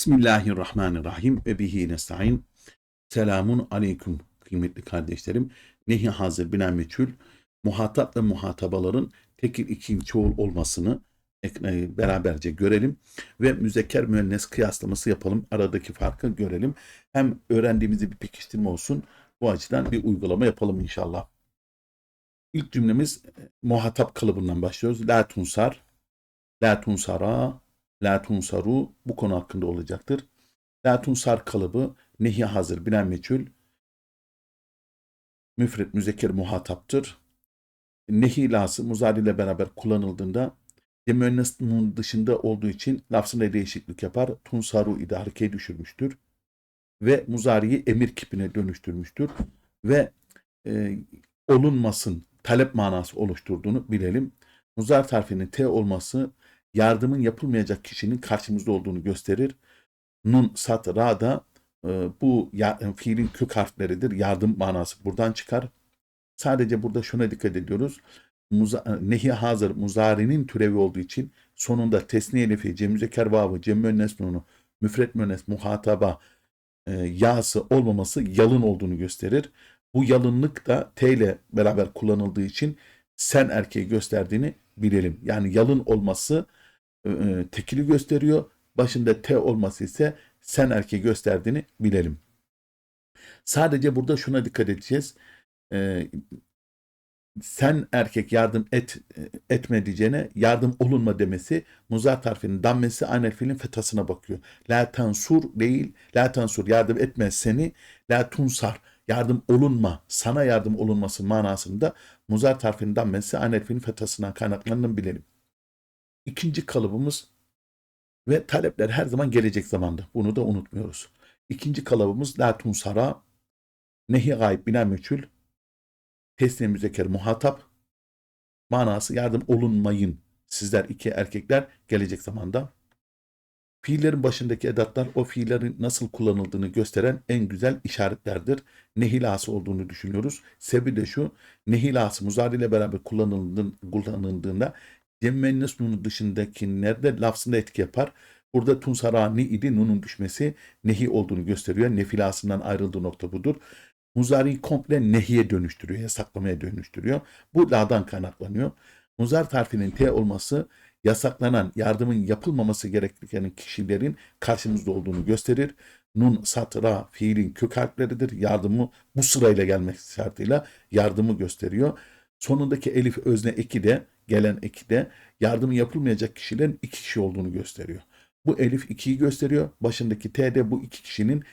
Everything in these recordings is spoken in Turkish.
Bismillahirrahmanirrahim ve bihi nesta'in. Selamun aleyküm kıymetli kardeşlerim. Nehi hazır bina meçhul muhatap ve muhatabaların tekil iki çoğul olmasını e, beraberce görelim ve müzekker müennes kıyaslaması yapalım. Aradaki farkı görelim. Hem öğrendiğimizi bir pekiştirme olsun. Bu açıdan bir uygulama yapalım inşallah. İlk cümlemiz e, muhatap kalıbından başlıyoruz. La tunsar, la tunsara, la tunsaru bu konu hakkında olacaktır. La tunsar kalıbı nehi hazır bilen meçhul müfret müzekker muhataptır. Nehi lası muzari ile beraber kullanıldığında müennesinin dışında olduğu için lafzında değişiklik yapar. Tunsaru ile harekeye düşürmüştür. Ve muzariyi emir kipine dönüştürmüştür. Ve e, olunmasın talep manası oluşturduğunu bilelim. Muzar tarifinin T olması yardımın yapılmayacak kişinin karşımızda olduğunu gösterir. Nun, sat, ra da e, bu ya, fiilin kök harfleridir. Yardım manası buradan çıkar. Sadece burada şuna dikkat ediyoruz. Muza, nehi hazır muzarinin türevi olduğu için sonunda tesniye lefi, cem müzekker vavı, cem müennes nunu, müfret müennes, muhataba e, yağsı olmaması yalın olduğunu gösterir. Bu yalınlık da T ile beraber kullanıldığı için sen erkeği gösterdiğini bilelim. Yani yalın olması e, e, tekili gösteriyor. Başında T olması ise sen erkeği gösterdiğini bilelim. Sadece burada şuna dikkat edeceğiz. E, sen erkek yardım et etme diyeceğine yardım olunma demesi muzar tarifinin dammesi aynel fiilin fetasına bakıyor. La tansur değil, la tansur yardım etme seni, la tunsar yardım olunma, sana yardım olunması manasında muzar tarifinin dammesi aynel fiilin fetasından kaynaklandığını bilelim. İkinci kalıbımız ve talepler her zaman gelecek zamanda. Bunu da unutmuyoruz. İkinci kalıbımız la tunsara nehi gayb bina meçhul tesniye müzekker muhatap manası yardım olunmayın. Sizler iki erkekler gelecek zamanda. Fiillerin başındaki edatlar o fiillerin nasıl kullanıldığını gösteren en güzel işaretlerdir. Nehilası olduğunu düşünüyoruz. Sebebi de şu, nehilası muzari ile beraber kullanıldığında cemmennes nunu dışındakilerde lafzında etki yapar. Burada tunsarani idi nunun düşmesi nehi olduğunu gösteriyor. Nefilasından ayrıldığı nokta budur. Muzari komple nehiye dönüştürüyor, yasaklamaya dönüştürüyor. Bu la'dan kaynaklanıyor. Muzar tarifinin T olması yasaklanan yardımın yapılmaması gereken kişilerin karşımızda olduğunu gösterir. Nun, satra fiilin kök harfleridir. Yardımı bu sırayla gelmek şartıyla yardımı gösteriyor. Sonundaki elif özne eki de gelen eki de yardımı yapılmayacak kişilerin iki kişi olduğunu gösteriyor. Bu elif ikiyi gösteriyor. Başındaki T de bu iki kişinin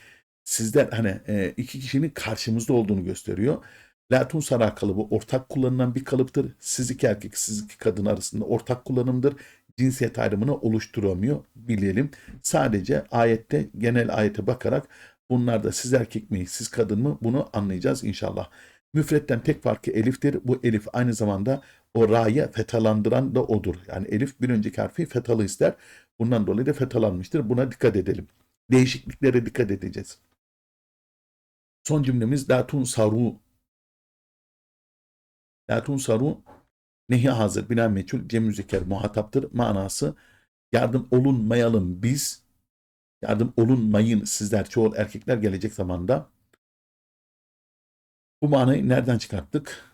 sizler hani e, iki kişinin karşımızda olduğunu gösteriyor. Latun sara kalıbı ortak kullanılan bir kalıptır. Siz iki erkek, siz iki kadın arasında ortak kullanımdır. Cinsiyet ayrımını oluşturamıyor bilelim. Sadece ayette genel ayete bakarak bunlarda siz erkek mi, siz kadın mı bunu anlayacağız inşallah. Müfretten tek farkı eliftir. Bu elif aynı zamanda o ra'yı fetalandıran da odur. Yani elif bir önceki harfi fetalı ister. Bundan dolayı da fetalanmıştır. Buna dikkat edelim. Değişikliklere dikkat edeceğiz. Son cümlemiz latun saru. Latun saru nehi hazır bilen meçhul cem müzekker muhataptır. Manası yardım olunmayalım biz. Yardım olunmayın sizler çoğul erkekler gelecek zamanda. Bu manayı nereden çıkarttık?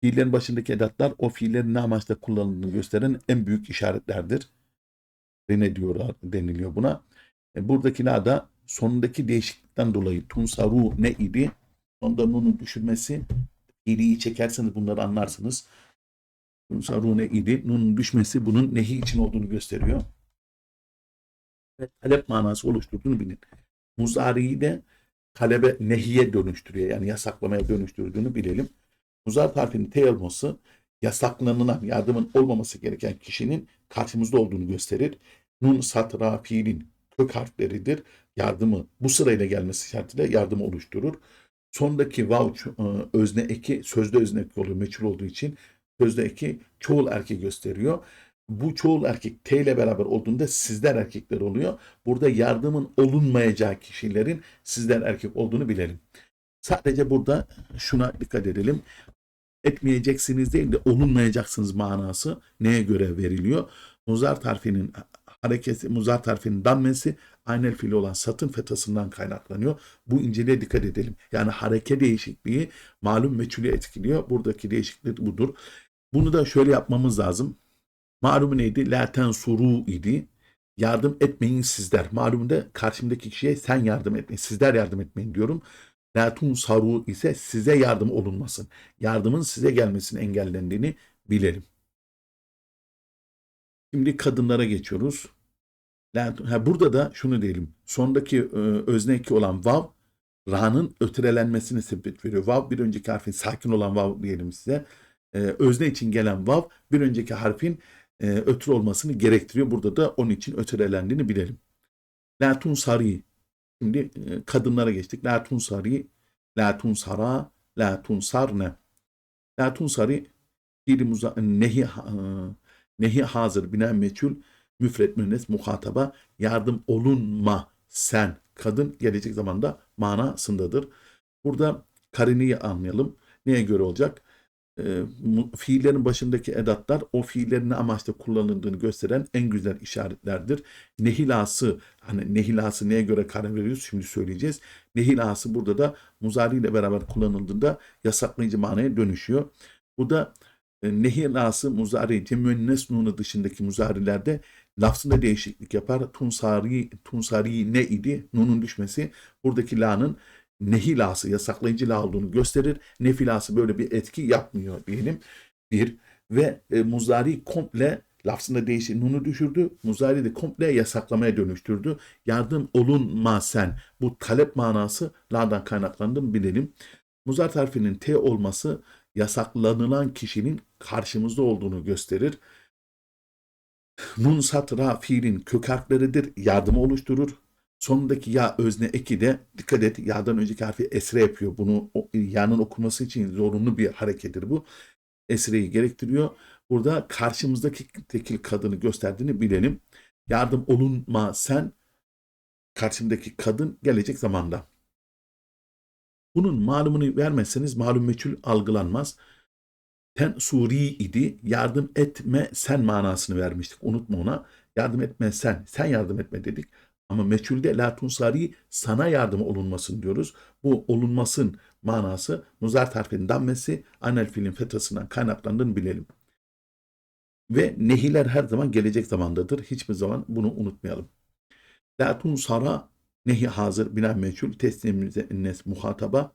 Fiillerin başındaki edatlar o fiillerin ne amaçla kullanıldığını gösteren en büyük işaretlerdir. Ne diyor deniliyor buna. E, buradaki la da sonundaki değişiklikten dolayı tunsaru ne idi? Sonunda nunun düşürmesi fiiliyi çekerseniz bunları anlarsınız. Tunsaru ne idi? Nunun düşmesi bunun nehi için olduğunu gösteriyor. Ve talep manası oluşturduğunu bilin. Muzari'yi de talebe nehiye dönüştürüyor. Yani yasaklamaya dönüştürdüğünü bilelim. Muzar harfinin T olması yasaklanılan yardımın olmaması gereken kişinin karşımızda olduğunu gösterir. Nun satra fiilin kök harfleridir. Yardımı bu sırayla gelmesi şartıyla yardım oluşturur. Sondaki vav e, özne eki sözde özne eki oluyor meçhul olduğu için sözde eki çoğul erkek gösteriyor. Bu çoğul erkek T ile beraber olduğunda sizler erkekler oluyor. Burada yardımın olunmayacağı kişilerin sizler erkek olduğunu bilelim. Sadece burada şuna dikkat edelim. Etmeyeceksiniz değil de olunmayacaksınız manası neye göre veriliyor? Muzar tarifinin hareketi muzar harfinin dammesi aynel fiili olan satın fetasından kaynaklanıyor. Bu inceliğe dikkat edelim. Yani hareke değişikliği malum meçhulü etkiliyor. Buradaki değişiklik budur. Bunu da şöyle yapmamız lazım. Malumu neydi? La tensuru idi. Yardım etmeyin sizler. Malumu da karşımdaki kişiye sen yardım etmeyin. Sizler yardım etmeyin diyorum. La tunsaru ise size yardım olunmasın. Yardımın size gelmesinin engellendiğini bilelim. Şimdi kadınlara geçiyoruz. Burada da şunu diyelim. Sondaki e, özne eki olan vav ra'nın ötürelenmesini sebep veriyor. Vav bir önceki harfin sakin olan vav diyelim size. E, özne için gelen vav bir önceki harfin e, ötür olmasını gerektiriyor. Burada da onun için ötürelendiğini bilelim. La tunsari. Şimdi e, kadınlara geçtik. La tunsari, la tunsara, la tunsarne. La tunsari fiili muza nehi e, nehi hazır bina meçhul müfret müennes muhataba yardım olunma sen kadın gelecek zamanda manasındadır. Burada kariniyi anlayalım. Neye göre olacak? E, mu- fiillerin başındaki edatlar o fiillerin ne amaçla kullanıldığını gösteren en güzel işaretlerdir. Nehilası, hani nehilası neye göre karar veriyoruz şimdi söyleyeceğiz. Nehilası burada da muzari ile beraber kullanıldığında yasaklayıcı manaya dönüşüyor. Bu da e, nehilası muzari, cemüennes nunu dışındaki muzarilerde lafzında değişiklik yapar. Tunsari, tunsari ne idi? Nunun düşmesi buradaki la'nın nehilası yasaklayıcı la olduğunu gösterir. Nefilası böyle bir etki yapmıyor diyelim. Bir ve e, muzari komple lafzında değişik nunu düşürdü. Muzari de komple yasaklamaya dönüştürdü. Yardım olunma sen. Bu talep manası la'dan kaynaklandığını bilelim. Muzar harfinin T olması yasaklanılan kişinin karşımızda olduğunu gösterir. Nun satra fiilin kök harfleridir. Yardımı oluşturur. Sonundaki ya özne eki de dikkat et ya'dan önceki harfi esre yapıyor. Bunu ya'nın okunması için zorunlu bir harekettir bu. Esreyi gerektiriyor. Burada karşımızdaki tekil kadını gösterdiğini bilelim. Yardım olunma sen karşımdaki kadın gelecek zamanda. Bunun malumunu vermezseniz malum meçhul algılanmaz. Ten suri idi. Yardım etme sen manasını vermiştik. Unutma ona. Yardım etme sen. Sen yardım etme dedik. Ama meçhulde la tunsari sana yardım olunmasın diyoruz. Bu olunmasın manası muzar harfinin dammesi anel fiilin fetasından kaynaklandığını bilelim. Ve nehiler her zaman gelecek zamandadır. Hiçbir zaman bunu unutmayalım. La tunsara nehi hazır bina meçhul teslimimize ennes muhataba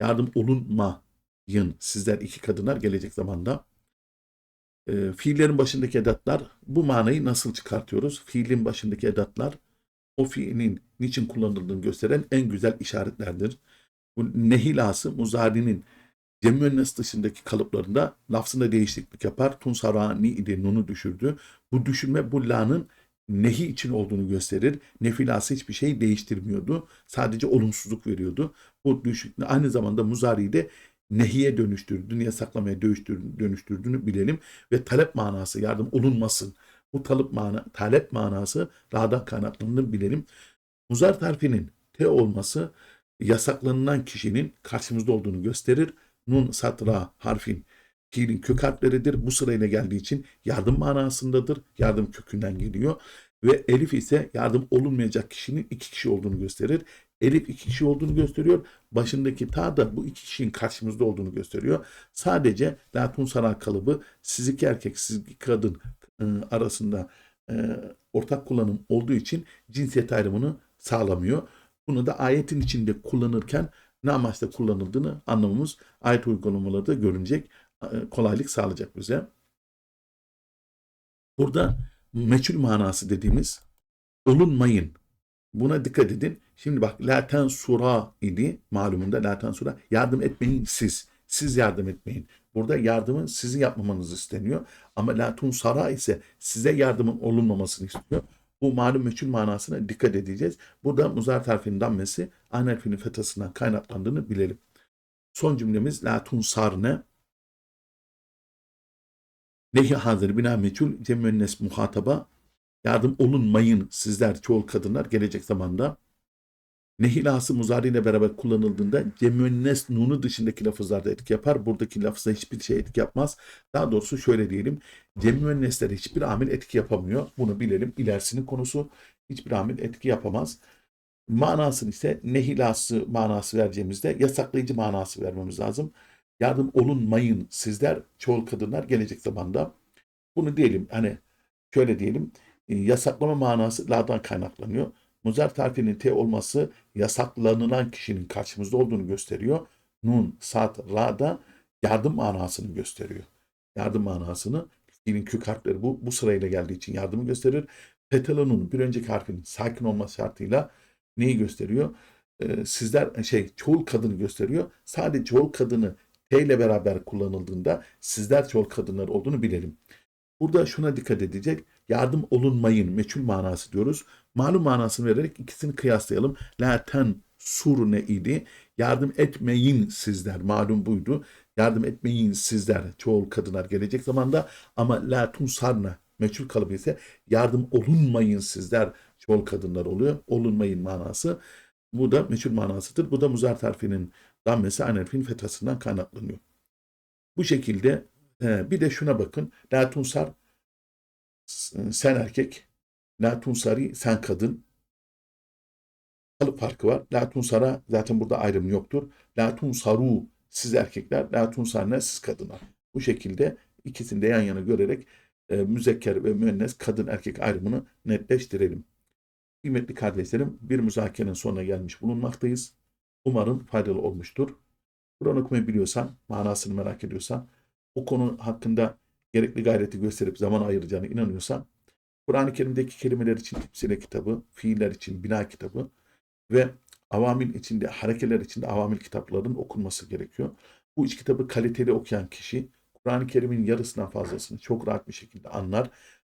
yardım olunmayın sizler iki kadınlar gelecek zamanda. E, fiillerin başındaki edatlar bu manayı nasıl çıkartıyoruz? Fiilin başındaki edatlar o fiilin niçin kullanıldığını gösteren en güzel işaretlerdir. Bu nehilası muzarinin cemüennes dışındaki kalıplarında lafzında değişiklik yapar. Tunsarani idi nunu düşürdü. Bu düşürme bu la'nın nehi için olduğunu gösterir. Nefilası hiçbir şey değiştirmiyordu. Sadece olumsuzluk veriyordu. Bu düş aynı zamanda muzariyi de nehiye dönüştürdüğünü, yasaklamaya dönüştürdüğünü bilelim. Ve talep manası yardım olunmasın. Bu talep, mana, talep manası ra'dan kaynaklandığını bilelim. Muzar harfinin T olması yasaklanılan kişinin karşımızda olduğunu gösterir. Nun satra harfin fiilin kök harfleridir. Bu sırayla geldiği için yardım manasındadır. Yardım kökünden geliyor. Ve elif ise yardım olunmayacak kişinin iki kişi olduğunu gösterir. Elif iki kişi olduğunu gösteriyor. Başındaki ta da bu iki kişinin karşımızda olduğunu gösteriyor. Sadece latun sana kalıbı siz iki erkek, siz iki kadın arasında e, ortak kullanım olduğu için cinsiyet ayrımını sağlamıyor. Bunu da ayetin içinde kullanırken ne amaçla kullanıldığını anlamamız ayet uygulamaları da görünecek. e, Kolaylık sağlayacak bize. Burada meçhul manası dediğimiz olunmayın. Buna dikkat edin. Şimdi bak la tensura idi malumunda la tensura yardım etmeyin siz. Siz yardım etmeyin. Burada yardımın sizin yapmamanız isteniyor. Ama la tunsara ise size yardımın olunmamasını istiyor. Bu malum meçhul manasına dikkat edeceğiz. Burada muzar harfinin dammesi aynı harfinin fetasından kaynaklandığını bilelim. Son cümlemiz la tunsarne Nehi hazır bina meçhul cemüennes muhataba yardım olunmayın sizler çoğul kadınlar gelecek zamanda. Nehilası muzari ile beraber kullanıldığında cemünnes nunu dışındaki lafızlarda etki yapar. Buradaki lafıza hiçbir şey etki yapmaz. Daha doğrusu şöyle diyelim. Cemünneslere hiçbir amil etki yapamıyor. Bunu bilelim. İlerisinin konusu hiçbir amil etki yapamaz. Manasını ise nehilası manası vereceğimizde yasaklayıcı manası vermemiz lazım. Yardım olunmayın sizler çoğul kadınlar gelecek zamanda. Bunu diyelim hani şöyle diyelim e, yasaklama manası la'dan kaynaklanıyor. Muzar tarifinin T olması yasaklanılan kişinin karşımızda olduğunu gösteriyor. Nun, sat, ra da yardım manasını gösteriyor. Yardım manasını fiilin kök harfleri bu, bu sırayla geldiği için yardımı gösterir. Petalonun bir önceki harfinin sakin olması şartıyla neyi gösteriyor? Ee, sizler şey çoğul kadını gösteriyor. Sadece çoğul kadını T ile beraber kullanıldığında sizler çoğul kadınlar olduğunu bilelim. Burada şuna dikkat edecek. Yardım olunmayın meçhul manası diyoruz. Malum manasını vererek ikisini kıyaslayalım. La ten sur ne idi? Yardım etmeyin sizler. Malum buydu. Yardım etmeyin sizler. Çoğul kadınlar gelecek zamanda ama la tunsarna meçhul kalıbı ise yardım olunmayın sizler. Çoğul kadınlar oluyor. Olunmayın manası. Bu da meçhul manasıdır. Bu da muzar tarifinin dammesi aynı harfin fethasından kaynaklanıyor. Bu şekilde he, bir de şuna bakın. La tunsar sen erkek, la tunsari sen kadın. Kalıp farkı var. La tunsara zaten burada ayrım yoktur. La tunsaru siz erkekler, la tunsarne siz kadınlar. Bu şekilde ikisini de yan yana görerek e, müzekker ve müennes kadın erkek ayrımını netleştirelim. Kıymetli kardeşlerim bir müzakerenin sonuna gelmiş bulunmaktayız. Umarım faydalı olmuştur. Kur'an okumayı biliyorsan, manasını merak ediyorsan, o konu hakkında gerekli gayreti gösterip zaman ayıracağına inanıyorsan, Kur'an-ı Kerim'deki kelimeler için tefsire kitabı, fiiller için bina kitabı ve avamil içinde, harekeler içinde avamil kitapların okunması gerekiyor. Bu üç kitabı kaliteli okuyan kişi, Kur'an-ı Kerim'in yarısından fazlasını çok rahat bir şekilde anlar.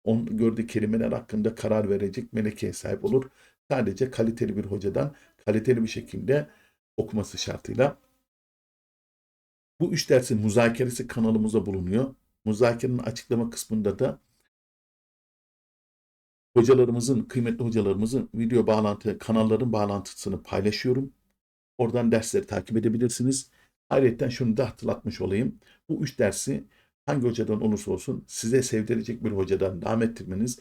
On gördüğü kelimeler hakkında karar verecek melekeye sahip olur. Sadece kaliteli bir hocadan kaliteli bir şekilde okuması şartıyla. Bu üç dersin muzakeresi kanalımızda bulunuyor. Muzakerenin açıklama kısmında da hocalarımızın, kıymetli hocalarımızın video bağlantı, kanalların bağlantısını paylaşıyorum. Oradan dersleri takip edebilirsiniz. Ayrıca şunu da hatırlatmış olayım. Bu üç dersi hangi hocadan olursa olsun size sevdirecek bir hocadan devam ettirmeniz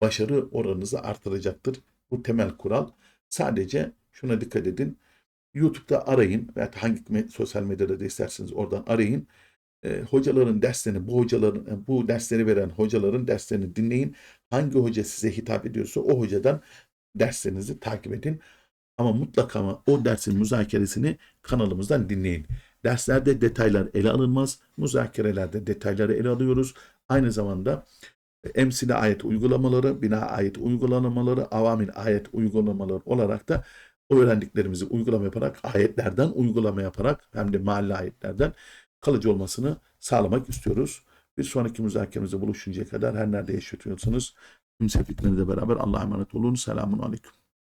başarı oranınızı artıracaktır. Bu temel kural. Sadece şuna dikkat edin. YouTube'da arayın veya hangi sosyal medyada da isterseniz oradan arayın. E, hocaların derslerini, bu hocaların, bu dersleri veren hocaların derslerini dinleyin. Hangi hoca size hitap ediyorsa o hocadan derslerinizi takip edin. Ama mutlaka o dersin müzakeresini kanalımızdan dinleyin. Derslerde detaylar ele alınmaz. Müzakerelerde detayları ele alıyoruz. Aynı zamanda emsile ayet uygulamaları, bina ayet uygulamaları, avamil ayet uygulamaları olarak da öğrendiklerimizi uygulama yaparak, ayetlerden uygulama yaparak hem de mahalle ayetlerden kalıcı olmasını sağlamak istiyoruz. Bir sonraki müzakeremizde buluşuncaya kadar her nerede yaşıyorsanız tüm sevdiklerinizle beraber Allah'a emanet olun. Selamun Aleyküm.